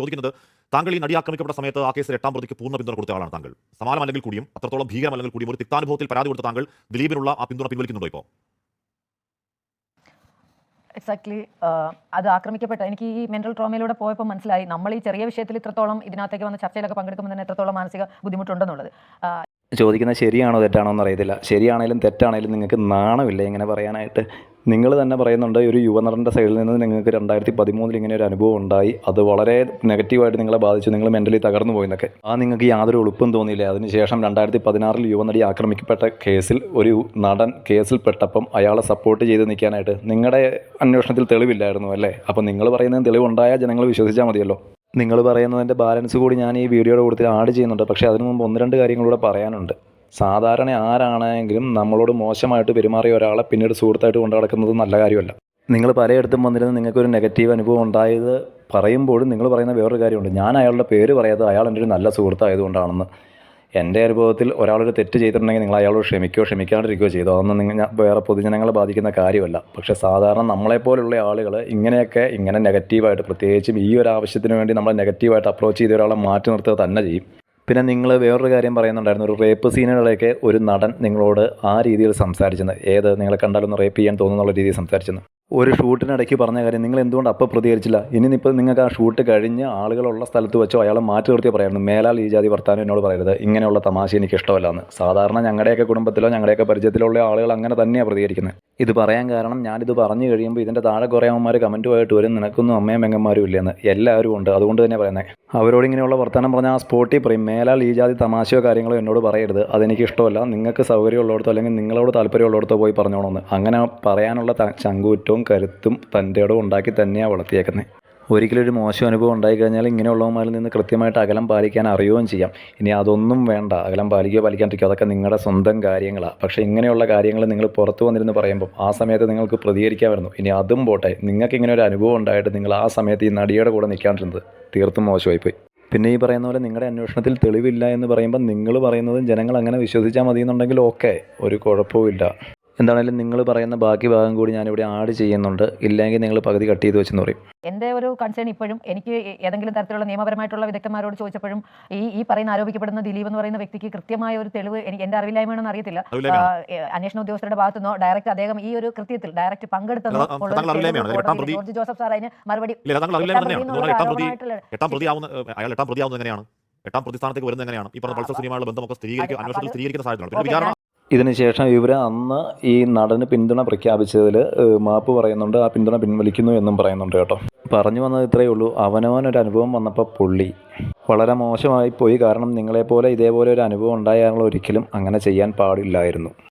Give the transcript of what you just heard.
ചോദിക്കുന്നത് താങ്കൾ ഈ നടി ആക്രമിക്കപ്പെട്ട സമയത്ത് ആ കേസിൽ എട്ടാം പ്രതിക്ക് പൂർണ പിന്തുണ കൊടുത്ത ആളാണ് താങ്കൾ. സമാനമല്ലെങ്കിൽ കൂടിയും അത്രത്തോളം ഭീകരം അല്ലെങ്കിൽ കൂടിയും ഒരു തിക്താനുഭവത്തിൽ പരാതി കൊടുത്ത താങ്കൾ ദിലീപിനുള്ള ആ പിന്തുണ പിൻവലിക്കുന്നുണ്ടോ ഇപ്പോൾ എക്സാക്ട്ലി അത് ആക്രമിക്കപ്പെട്ട എനിക്ക് ഈ മെന്റൽ ട്രോമയിലൂടെ പോയപ്പോൾ മനസ്സിലായി. നമ്മൾ ഈ ചെറിയ വിഷയത്തിൽ ഇത്രത്തോളം ഇതിനകത്തേക്ക് വന്ന ചർച്ചയിലൊക്കെ പങ്കെടുക്കുമ്പോൾ തന്നെ എത്രത്തോളം മാനസിക ബുദ്ധിമുട്ടുണ്ടെന്നുള്ളത്. ചോദിക്കുന്നത് ശരിയാണോ തെറ്റാണോ എന്ന് അറിയത്തില്ല. ശരിയാണേലും തെറ്റാണേലും നിങ്ങൾക്ക് നാണമില്ല. ഇങ്ങനെ പറയാനായിട്ട് നിങ്ങൾ തന്നെ പറയുന്നുണ്ട് ഒരു യുവനടന്റെ സൈഡിൽ നിന്ന് നിങ്ങൾക്ക് രണ്ടായിരത്തി പതിമൂന്നിൽ ഇങ്ങനെ ഒരു അനുഭവം ഉണ്ടായി. അത് വളരെ നെഗറ്റീവായിട്ട് നിങ്ങളെ ബാധിച്ചു. നിങ്ങൾ മെന്റലി തകർന്നു പോയെന്നൊക്കെ. ആ നിങ്ങൾക്ക് യാതൊരു എളുപ്പം തോന്നിയില്ല. അതിനുശേഷം രണ്ടായിരത്തി പതിനാറിൽ യുവനടി ആക്രമിക്കപ്പെട്ട കേസിൽ ഒരു നടൻ കേസിൽ പെട്ടപ്പം അയാളെ സപ്പോർട്ട് ചെയ്ത് നിൽക്കാനായിട്ട് നിങ്ങളുടെ അന്വേഷണത്തിൽ തെളിവില്ലായിരുന്നു അല്ലേ? അപ്പം നിങ്ങൾ പറയുന്നതിന് തെളിവുണ്ടായ ജനങ്ങൾ വിശ്വസിച്ചാൽ മതിയല്ലോ. നിങ്ങൾ പറയുന്നതിന്റെ ബാലൻസ് കൂടി ഞാൻ ഈ വീഡിയോയുടെ കൂട്ടത്തിൽ ആഡ് ചെയ്യുന്നുണ്ട്. പക്ഷേ അതിനു മുമ്പ് ഒന്ന് രണ്ട് കാര്യങ്ങളൂടെ പറയാനുണ്ട്. സാധാരണ ആരാണെങ്കിലും നമ്മളോട് മോശമായിട്ട് പെരുമാറിയ ഒരാളെ പിന്നീട് സുഹൃത്തായിട്ട് കൊണ്ടു നടക്കുന്നത് നല്ല കാര്യമല്ല. നിങ്ങൾ പലയിടത്തും വന്നിരുന്ന് നിങ്ങൾക്കൊരു നെഗറ്റീവ് അനുഭവം ഉണ്ടായത് പറയുമ്പോഴും നിങ്ങൾ പറയുന്ന വേറൊരു കാര്യമുണ്ട്. ഞാൻ അയാളുടെ പേര് പറയാതെ അയാൾ എന്റെ ഒരു നല്ല സുഹൃത്തായതുകൊണ്ടാണെന്ന്. എന്റെ അനുഭവത്തിൽ ഒരാളൊരു തെറ്റ് ചെയ്തിട്ടുണ്ടെങ്കിൽ നിങ്ങൾ അയാളോട് ക്ഷമിക്കുകയോ ക്ഷമിക്കാണ്ടിരിക്കുകയോ ചെയ്തോ? അതൊന്നും നിങ്ങൾ വേറെ പൊതുജനങ്ങളെ ബാധിക്കുന്ന കാര്യമല്ല. പക്ഷെ സാധാരണ നമ്മളെപ്പോലുള്ള ആളുകൾ ഇങ്ങനെയൊക്കെ ഇങ്ങനെ നെഗറ്റീവായിട്ട് പ്രത്യേകിച്ചും ഈ ഒരു ആവശ്യത്തിന് വേണ്ടി നമ്മൾ നെഗറ്റീവായിട്ട് അപ്രോച്ച് ചെയ്ത ഒരാളെ മാറ്റി നിർത്തുക തന്നെ ചെയ്യും. പിന്നെ നിങ്ങൾ വേറൊരു കാര്യം പറയുന്നുണ്ടായിരുന്നു ഒരു റേപ്പ് സീനുകളൊക്കെ ഒരു നടൻ നിങ്ങളോട് ആ രീതിയിൽ സംസാരിച്ചെന്ന്. ഏത്? നിങ്ങളെ കണ്ടാലൊന്ന് റേപ്പ് ചെയ്യാൻ തോന്നുന്നുള്ള രീതിയിൽ സംസാരിച്ചെന്ന്. ഒരു ഷൂട്ടിനിടയ്ക്ക് പറഞ്ഞ കാര്യം നിങ്ങൾ എന്തുകൊണ്ട് അപ്പോൾ പ്രതികരിച്ചില്ല? ഇനി നിങ്ങൾക്ക് ആ ഷൂട്ട് കഴിഞ്ഞ് ആളുകളുള്ള സ്ഥലത്ത് വെച്ചോ അയാളെ മാറ്റി നിർത്തി പറയായിരുന്നു മേലാൽ ഈ ജാതി വർത്താനം എന്നോട് പറയരുത് ഇങ്ങനെയുള്ള തമാശ എനിക്ക് ഇഷ്ടമല്ല എന്ന്. സാധാരണ ഞങ്ങളുടെയൊക്കെ കുടുംബത്തിലോ ഞങ്ങളുടെയൊക്കെ പരിചയത്തിലുള്ള ആളുകൾ അങ്ങനെ തന്നെയാണ് പ്രതികരിക്കുന്നത് ഇത് പറയാൻ കാരണം ഞാനിത് പറഞ്ഞു കഴിയുമ്പോൾ ഇതിന്റെ താഴെ കുറേ അമ്മമാർ കമന്റുമായിട്ട് വരും നിനക്കൊന്നും അമ്മയും പെങ്ങന്മാരും ഇല്ലെന്ന്. എല്ലാവരും ഉണ്ട് അതുകൊണ്ട് തന്നെ പറയുന്നത് അവരോട് ഇങ്ങനെയുള്ള വർത്തമാനം പറഞ്ഞാൽ ആ സ്പോട്ടിൽ പറയും മേലാൽ ഈ ജാതി തമാശയോ കാര്യങ്ങളോ എന്നോട് പറയരുത്. അതെനിക്ക് ഇഷ്ടമല്ല നിങ്ങൾക്ക് സൗകര്യമുള്ളിടത്തോ അല്ലെങ്കിൽ നിങ്ങളോട് താല്പര്യമുള്ളിടത്തോ പോയി പറഞ്ഞോണമെന്ന് അങ്ങനെ പറയാനുള്ള ചങ്കൂറ്റവും കരുത്തും തന്റെ ഉണ്ടാക്കി തന്നെയാണ് വളർത്തിയേക്കുന്നത് ഒരിക്കലും ഒരു മോശം അനുഭവം ഉണ്ടായിക്കഴിഞ്ഞാൽ ഇങ്ങനെയുള്ളവന്മാരിൽ നിന്ന് കൃത്യമായിട്ട് അകലം പാലിക്കാൻ അറിയുകയും ചെയ്യാം. ഇനി അതൊന്നും വേണ്ട. അകലം പാലിക്കുകയോ പാലിക്കാണ്ടിരിക്കുകയോ അതൊക്കെ നിങ്ങളുടെ സ്വന്തം കാര്യങ്ങളാണ് പക്ഷേ ഇങ്ങനെയുള്ള കാര്യങ്ങൾ നിങ്ങൾ പുറത്തു വന്നിരുന്ന് പറയുമ്പോൾ ആ സമയത്ത് നിങ്ങൾക്ക് പ്രതികരിക്കാമായിരുന്നു. ഇനി അതും പോട്ടെ. നിങ്ങൾക്ക് ഇങ്ങനെ ഒരു അനുഭവം ഉണ്ടായിട്ട് നിങ്ങൾ ആ സമയത്ത് ഈ നടിയുടെ കൂടെ നിൽക്കാണ്ടിരുന്നത് തീർത്തും മോശമായിപ്പോയി. പിന്നെ ഈ പറയുന്ന പോലെ നിങ്ങളുടെ അന്വേഷണത്തിൽ തെളിവില്ല എന്ന് പറയുമ്പോൾ നിങ്ങൾ പറയുന്നതും ജനങ്ങൾ അങ്ങനെ വിശ്വസിച്ചാൽ മതി എന്നുണ്ടെങ്കിൽ ഓക്കെ. ഒരു കുഴപ്പവുമില്ല. എന്താണെങ്കിലും നിങ്ങൾ പറയുന്ന ബാക്കി ഭാഗം കൂടി ഞാനിവിടെ ആഡ് ചെയ്യുന്നുണ്ട്. ഇല്ലെങ്കിൽ നിങ്ങൾ പകുതി കട്ട് ചെയ്ത് വെച്ചെന്ന് പറയും. എന്റെ ഒരു കൺസേൺ ഇപ്പോഴും എനിക്ക് ഏതെങ്കിലും തരത്തിലുള്ള നിയമപരമായിട്ടുള്ള വിദഗ്ധന്മാരോട് ചോദിച്ചപ്പോഴും ഈ ഈ പറയുന്ന ആരോപിക്കപ്പെടുന്ന ദിലീപ് എന്ന് പറയുന്ന വ്യക്തിക്ക് കൃത്യമായ ഒരു തെളിവ് എനിക്ക് എന്റെ അറിവില്ലായ്മയാണെന്ന് അറിയത്തില്ല. അന്വേഷണ ഉദ്യോഗസ്ഥരുടെ ഭാഗത്തു നിന്നോ ഡയറക്റ്റ് അദ്ദേഹം ഈ ഒരു കൃത്യത്തിൽ ഡയറക്റ്റ് പങ്കെടുത്തെന്നോ ജോർജ് ജോസഫ് സാർ അതിന് മറുപടി എട്ടാം പ്രതി സ്ഥാനത്തേക്ക് വരുന്നത് എങ്ങനെയാണ്? ഈ പറഞ്ഞ പൾസർ. സിനിമയുള്ള ബന്ധമൊക്കെ സ്ഥിരീകരിക്കുക അന്വേഷണത്തിൽ സ്ഥിരീകരിക്കുന്ന സാഹചര്യമാണ് ഇതിനുശേഷം ഇവർ അന്ന് ഈ നടന് പിന്തുണ പ്രഖ്യാപിച്ചതിൽ മാപ്പ് പറയുന്നുണ്ട് ആ പിന്തുണ പിൻവലിക്കുന്നു എന്നും പറയുന്നുണ്ട് കേട്ടോ. പറഞ്ഞു വന്നത് ഇത്രയേ ഉള്ളൂ. അവനവനൊരു അനുഭവം വന്നപ്പോൾ പുള്ളി. വളരെ മോശമായി പോയി. കാരണം നിങ്ങളെപ്പോലെ ഇതേപോലെ ഒരു അനുഭവം ഉണ്ടായാൽ ഒരിക്കലും അങ്ങനെ ചെയ്യാൻ പാടില്ലായിരുന്നു.